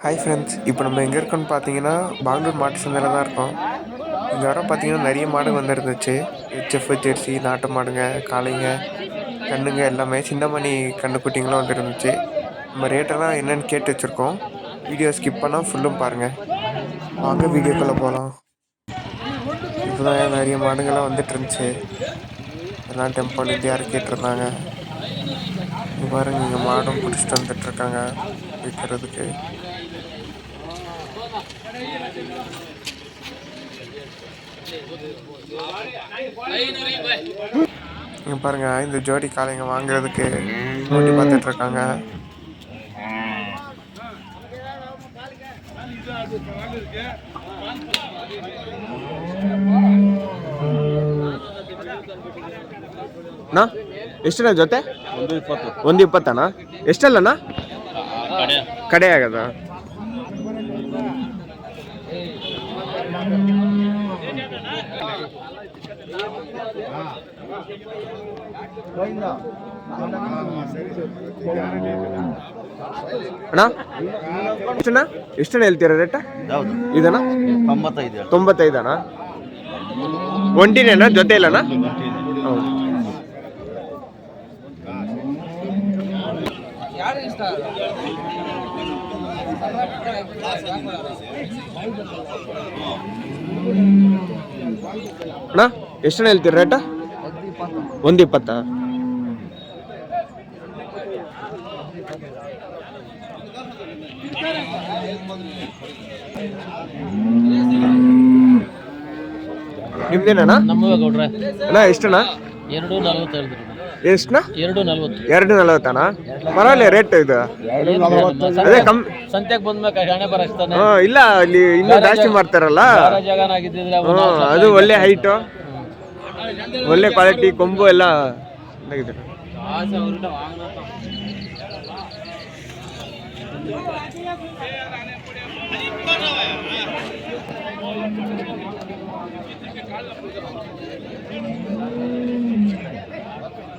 Hi friends இப்போ நம்ம எங்கே இருக்கோம்னு பார்த்தீங்கன்னா பாங்களூர் மாட்டு சந்தையில் தான் இருக்கோம். இங்கே வர பார்த்தீங்கன்னா நிறைய மாடு வந்துருந்துச்சு. ஹெச்எஃப் ஜெர்சி நாட்டு மாடுங்க காளைங்க கண்ணுங்க எல்லாமே சின்னமணி கண்ணுக்குட்டிங்களும் வந்துருந்துச்சு. நம்ம ரேட்டெல்லாம் என்னென்னு கேட்டு வச்சுருக்கோம். வீடியோ ஸ்கிப் பண்ணால் ஃபுல்லும் பாருங்கள் வாங்க வீடியோக்குள்ளே போகலாம் இப்போ தான் நிறைய மாடுங்கள்லாம் வந்துட்டு இருந்துச்சு எல்லாம் டெம்போலேருந்து யாரும் கேட்டிருந்தாங்க? இங்க பாருங்க இங்கே மாடும் பிடிச்சிட்டு வந்துட்டுருக்காங்க விற்கிறதுக்கு இங்க பாருங்க இந்த ஜோடி காளைங்க வாங்குறதுக்கு போட்டி பார்த்துட்டு இருக்காங்க ಅಣ್ಣ ಎಷ್ಟಣ್ಣ ಜೊತೆ ಒಂದು ಇಪ್ಪತ್ತು ಒಂದು ಇಪ್ಪತ್ತಣ್ಣ ಎಷ್ಟಲ್ಲಣ್ಣ ಕಡೆ ಕಡೆ ಆಗದ ಅಣ್ಣ? ಎಷ್ಟಣ್ಣ? ಎಷ್ಟಣ್ಣ ಹೇಳ್ತೀರ ರೇಟ ಇದಣ್ಣ? ತೊಂಬತ್ತೈದು ಅಣ್ಣ ಒಂಟಿನೇನ? ಜೊತೆ ಇಲ್ಲಣ್ಣ ಹೌದು. ಅಣ್ಣ ಎಷ್ಟು ಜನ ಹೇಳ್ತೀರಿ ರೇಟ ಒಂದು ಇಪ್ಪತ್ತ? ನಿಮ್ದೇನಣ್ಣ? ಅಣ್ಣ ಎಷ್ಟಣ್ಣ ಎರಡು ನಲ್ವತ್ತು ಎಷ್ಟಣ್ಣ ಎರಡು ನಲ್ವತ್ತು. ಎರಡು ಪರವಾಗಿಲ್ಲ ರೇಟ್ ಇದು. ಅದೇ ಕಮ್ ಬಂದ್ಮೇಲೆ ಹಣೆ ಬರಸ್ತಾನೆ ಹಾ, ಇಲ್ಲ ಅಲ್ಲಿ ಇನ್ನೂ ಜಾಸ್ತಿ ಮಾಡ್ತಾರಲ್ಲ? ಜಾಗನಾಗಿದ್ದಿದ್ರೆ ಅದು ಒಳ್ಳೆ ಹೈಟು ಒಳ್ಳೆ ಕ್ವಾಲಿಟಿ ಕೊಂಬು ಎಲ್ಲ ಚೆನ್ನಾಗಿದೆ.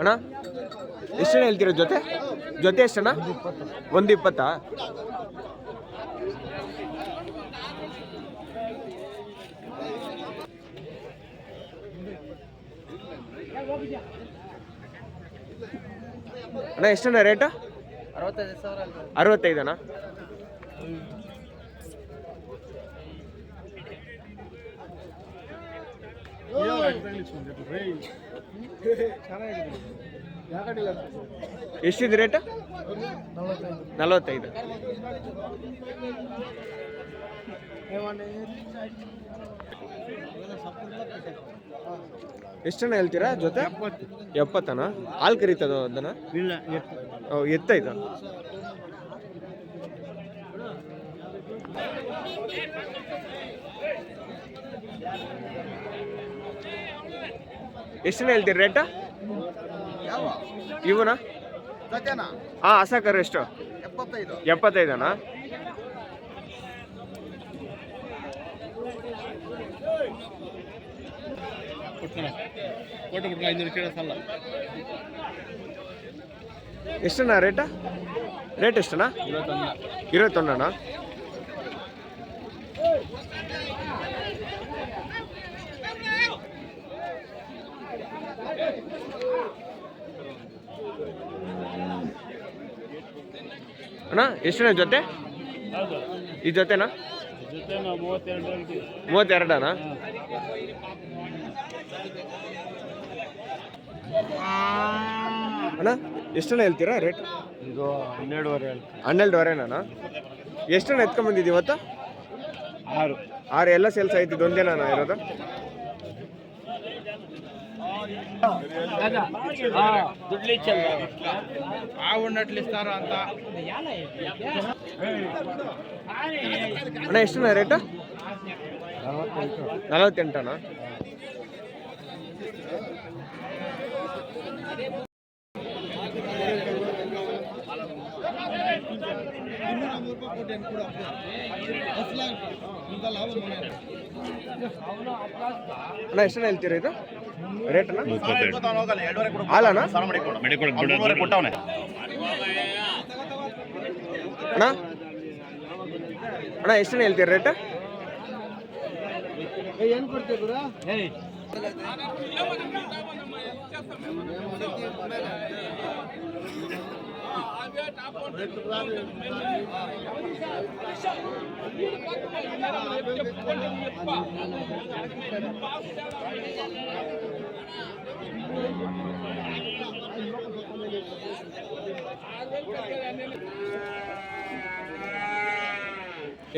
ಅಣ್ಣ ಎಷ್ಟು ಹೇಳ್ತೀರ ಜೊತೆ? ಜೊತೆ ಎಷ್ಟಣ್ಣ? ಒಂದು ಇಪ್ಪತ್ತಾ? ಅಣ್ಣ ಎಷ್ಟಣ್ಣ ರೇಟು? ಅರವತ್ತೈದು ಸಾವಿರ ಅರವತ್ತೈದಣ್ಣ ಎಷ್ಟಿದೆ ರೇಟ್? ನಲವತ್ತೈದು. ಎಷ್ಟಣ್ಣ ಹೇಳ್ತೀರಾ ಜೊತೆ? ಎಪ್ಪತ್ತನ? ಹಾಲು ಕರೀತದ ಅದನ್ನ? ಇಲ್ಲ ಓ, ಎತ್ತೈತ ಎಷ್ಟಣ್ಣ ಹೇಳ್ತೀರಿ ರೇಟ? ಇವನ? ಹಾ ಹಸಕರು ಎಷ್ಟು? ಎಪ್ಪತ್ತೈದು. ಎಷ್ಟನ ಕೊಟ್ಟು ಬಿಟ್ಟು ಐನೂರು ಕೇಳಿಸಲ್ಲ ಎಷ್ಟಣ್ಣ ರೇಟ? ರೇಟ್ ಎಷ್ಟಣ್ಣ? ಇವತ್ತೊಂದು ಅಣ್ಣ ಎಷ್ಟಣ್ಣ ಜೊತೆ ಈ ಜೊತೆನಾ ಜೊತೆ? ನಾವು ಮೂವತ್ತೆರಡು ಹೇಳ್ತೀವಿ ಮೂವತ್ತೆರಡಣ್ಣ. ಅಣ್ಣ ಎಷ್ಟಣ್ಣ ಹೇಳ್ತೀರಾ ರೇಟ್? ಇದು ಹನ್ನೆರಡುವರೆ ಹನ್ನೆರಡುವರೆನಾ ಎಷ್ಟಣ್ಣ ಎತ್ಕೊಂಡ್ಬಂದಿದ್ದೀವಿ ಇವತ್ತು? ಆರು. ಆರು ಎಲ್ಲ ಸೇಲ್ಸ್ ಆಯ್ತು ಇದೊಂದೇನ ಇರೋದು? ದುಡ್ಡು ಇಚ್ಚಲ್ಲ ಆ ఉన్నట్లు ఇస్తారా ಅಂತ ಅಣ್ಣ ಎಷ್ಟಣ್ಣ ರೇಟು ನಲವತ್ತೆಂಟಣ್ಣ ಅಣ್ಣ ಎಷ್ಟಣ್ಣ ಹೇಳ್ತೀರಾ ಇದು? ರೇಟ್ ಅಣ್ಣ? ಹಾಲಣ್ಣ? ಅಣ್ಣ? ಅಣ್ಣ ಎಷ್ಟು ಹೇಳ್ತೀರಾ ರೇಟ್ ಏನು ಕೊಡ್ತೀರ ಗುರು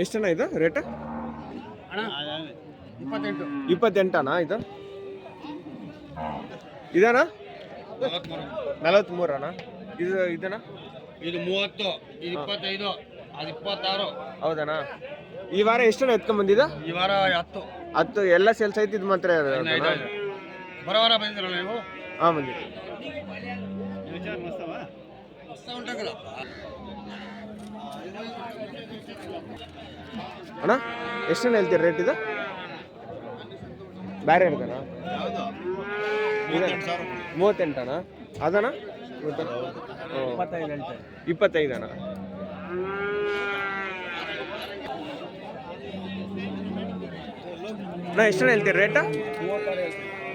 ಎಷ್ಟಣ್ಣ ಇದು? ರೇಟ್ ಇಪ್ಪತ್ತೆಂಟು. ಇಪ್ಪತ್ತೆಂಟಣ್ಣ ಇದು? ಇದಣ್ಣ? ನಲವತ್ತ್ಮೂರಣ್ಣ ಇದು ಇದಣ್ಣ ಇದು ಮೂವತ್ತು ಇದು ಇಪ್ಪತ್ತೈದು ಅದು ಇಪ್ಪತ್ತಾರು. ಹೌದಣ್ಣ. ಈ ವಾರ ಎಷ್ಟಣ್ಣ ಎತ್ಕೊಂಡ್ ಈ ವಾರ ಹತ್ತು. ಹತ್ತು ಎಲ್ಲ ಸೇಲ್ಸ್ ಐತಿ ಇದು ಮಾತ್ರ ಇನ್ನು ಐದು ಐದು. ಬರೋ ವಾರ ಬಂದಿರಲ್ಲ ನೀವು? ಹಾಂ ಬಂದಿದೆ. ಅಣ್ಣ ಜನ ಹೇಳ್ತೀರಿ ರೇಟ್ ಇದು? ಬೇರೆ ಇರ್ತಾನ ಮೂವತ್ತೆಂಟಣ್ಣ ಅದಣ್ಣ? ಇಪ್ಪತ್ತೈದು. ಇಪ್ಪತ್ತೈದಣ್ಣ ಎಷ್ಟು ಜನ ಹೇಳ್ತೀರಿ ರೇಟ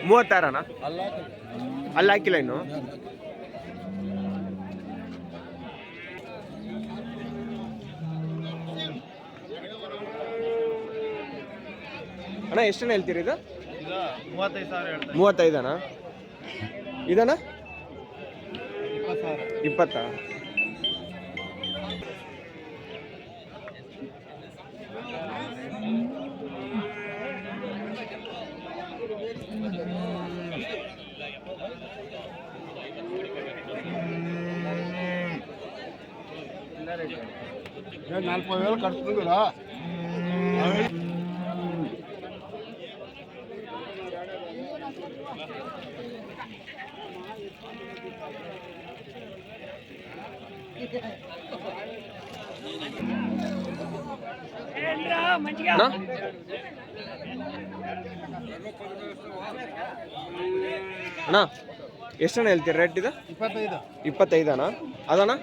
ಮೂವತ್ತಾರನ? ಅಲ್ಲಿ ಹಾಕಿಲ್ಲ ಇನ್ನು? ಅಣ್ಣ ಎಷ್ಟಣ್ಣ ಹೇಳ್ತೀರಿ ಇದು? ಮೂವತ್ತೈದು ಸಾವಿರ ಮೂವತ್ತೈದನ? ಮೂವತ್ತೈದಣ್ಣ ಇದಣ್ಣ ಇಪ್ಪತ್ತು ಸಾವಿರ ಇಪ್ಪತ್ತ నలభై వేలు కడుతుంది కదా ಅಣ್ಣ ಎಷ್ಟಣ್ಣ ಹೇಳ್ತೀರಿ ರೇಟ್ ಇದು? ಇಪ್ಪತ್ತೈದು. ಇಪ್ಪತ್ತೈದಣ್ಣ ಅದಣ್ಣ?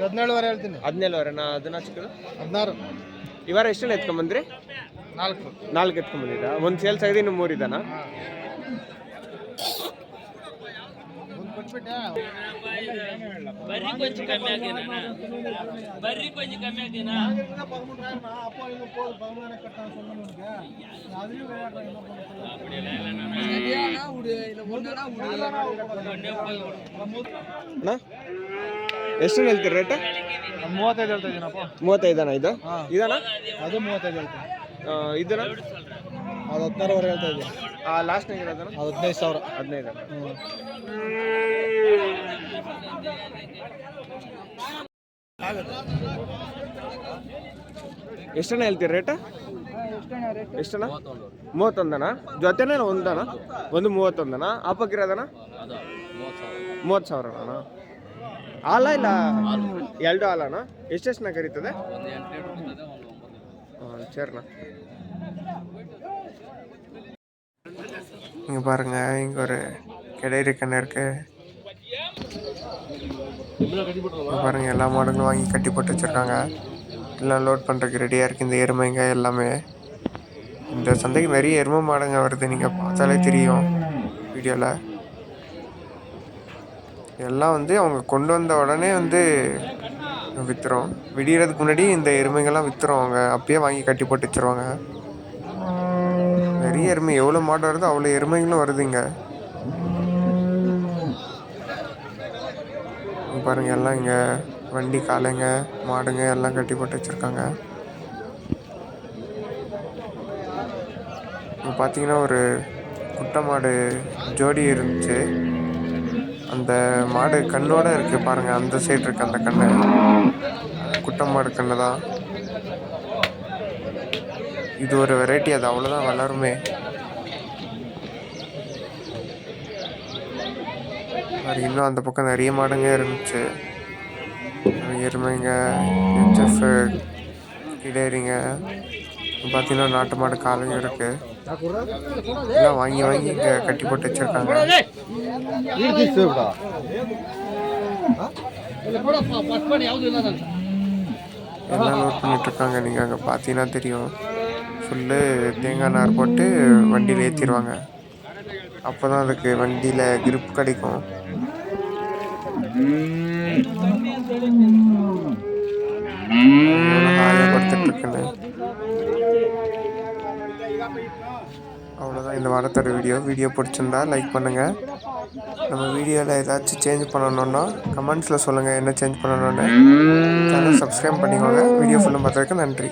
ಹದಿನೇಳುವರೆ ಹೇಳ್ತೀನಿ. ಹದಿನೇಳುವರೆಣ್ಣ ಅದನ್ನ ಚಿಕ್ಕದು ಹದಿನಾರು. ಈ ವಾರ ಎಷ್ಟಣ್ಣ ಎತ್ಕೊಂಬಂದ್ರಿ ನಾಲ್ಕು. ನಾಲ್ಕು ಎತ್ಕೊಂಬಂದಿದ್ದ ಒಂದು ಸೇಲ್ಸ್ ಆಗಿದೆ ಇನ್ನು ಮೂರಿದಾನ ಬರ್ರಿ ಕೊಂಚ ಕಮ್ಮಿ ಆಗಿನ ಬರ್ರಿ ಕೊಂಚ ಕಮ್ಮಿ ಆಗಿನ ಎಷ್ಟು ಹೇಳ್ತೀರಿ ರೇಟ್ ಮೂವತ್ತೈದು ಹೇಳ್ತಾ ಇದ್ದೀನಪ್ಪ. ಮೂವತ್ತೈದನ ಇದು? ಇದಾನ ಅದು ಮೂವತ್ತೈದು ಹೇಳ್ತೀನಿ. ಇದಣ್ಣ ಅದು ಹದಿನಾರುವರೆ ಹೇಳ್ತಾ ಇದ್ದೀನಿ ಲಾಸ್ಟ್ ಇರೋದನ್ನ ಅದು ಹದಿನೈದು ಸಾವಿರ. ಹದಿನೈದು. ಎಷ್ಟಣ್ಣ ಹೇಳ್ತೀರಿ ರೇಟ ಎಷ್ಟಣ್ಣ? ಮೂವತ್ತೊಂದನ ಜೊತೆನೇ ಒಂದಣ ಒಂದು ಮೂವತ್ತೊಂದನ ಆಪಕ್ಕಿರೋದಣ ಮೂವತ್ತು ಸಾವಿರ ಅಣ್ಣ. ಹಾಲ ಇಲ್ಲ? ಎರಡು ಹಾಲಣ್ಣ ಎಷ್ಟೆಷ್ಟನ್ನ ಕರೀತದೆ? ಹಾಂ ಸರಿಣ್ಣ இங்கே பாருங்க இங்கே ஒரு கிடையிற கண்ணு இருக்கு. பாருங்க எல்லா மாடுகளும் வாங்கி கட்டி போட்டு வச்சிருக்காங்க. எல்லாம் லோட் பண்ணுறதுக்கு ரெடியாக இருக்குது இந்த எருமைங்க எல்லாமே. இந்த சந்தைக்கு நிறைய எருமை மாடுங்க வருது நீங்கள் பார்த்தாலே தெரியும் வீடியோவில் எல்லாம் வந்து அவங்க கொண்டு வந்த உடனே வந்து விற்றுரும் விடியறதுக்கு முன்னாடி இந்த எருமைங்கள்லாம் விற்றுரும் அவங்க அப்பயே வாங்கி கட்டி போட்டு வச்சிருவாங்க. பெரிய எருமை. எவ்வளோ மாடு வருதோ அவ்வளோ எருமைகளும் வருதுங்க. பாருங்க எல்லாம் இங்கே வண்டி காளைங்க மாடுங்க எல்லாம் கட்டி போட்டு வச்சுருக்காங்க. இங்கே பார்த்தீங்கன்னா ஒரு குட்டை மாடு ஜோடி இருந்துச்சு. அந்த மாடு கண்ணோட இருக்கு பாருங்க அந்த சைடு இருக்கு அந்த கண்ணு. குட்டை மாடு கண்ணு தான் இது ஒரு வெரைட்டி அது அவ்வளோதான் வளருமே. அது இன்னும் அந்த பக்கம் நிறைய மாடுங்க இருந்துச்சு. எருமைங்க ஹெச்எஃப் கிடேரிங்க. பார்த்தீங்கன்னா நாட்டு மாடு காலையும் இருக்கு. எல்லாம் வாங்கி வாங்கி இங்கே கட்டி போட்டு வச்சிருக்காங்க. எல்லாம் நோட் பண்ணிட்டு இருக்காங்க நீங்கள் அங்கே பார்த்தீங்கன்னா தெரியும். ஃபுல்லு தேங்காய் நார் போட்டு வண்டியில் ஏற்றிடுவாங்க அப்போ தான் அதுக்கு வண்டியில் கிரிப் கிடைக்கும். எவ்வளோ அவ்வளோதான் இந்த வாரத்தோட வீடியோ வீடியோ பிடிச்சிருந்தா லைக் பண்ணுங்கள் நம்ம வீடியோவில் ஏதாச்சும் சேஞ்ச் பண்ணணுன்னா கமெண்ட்ஸில் சொல்லுங்கள் என்ன சேஞ்ச் பண்ணணுன்னு சேனல் சப்ஸ்கிரைப் பண்ணிக்கோங்க. வீடியோ ஃபுல்லும் பார்த்ததுக்கு நன்றி.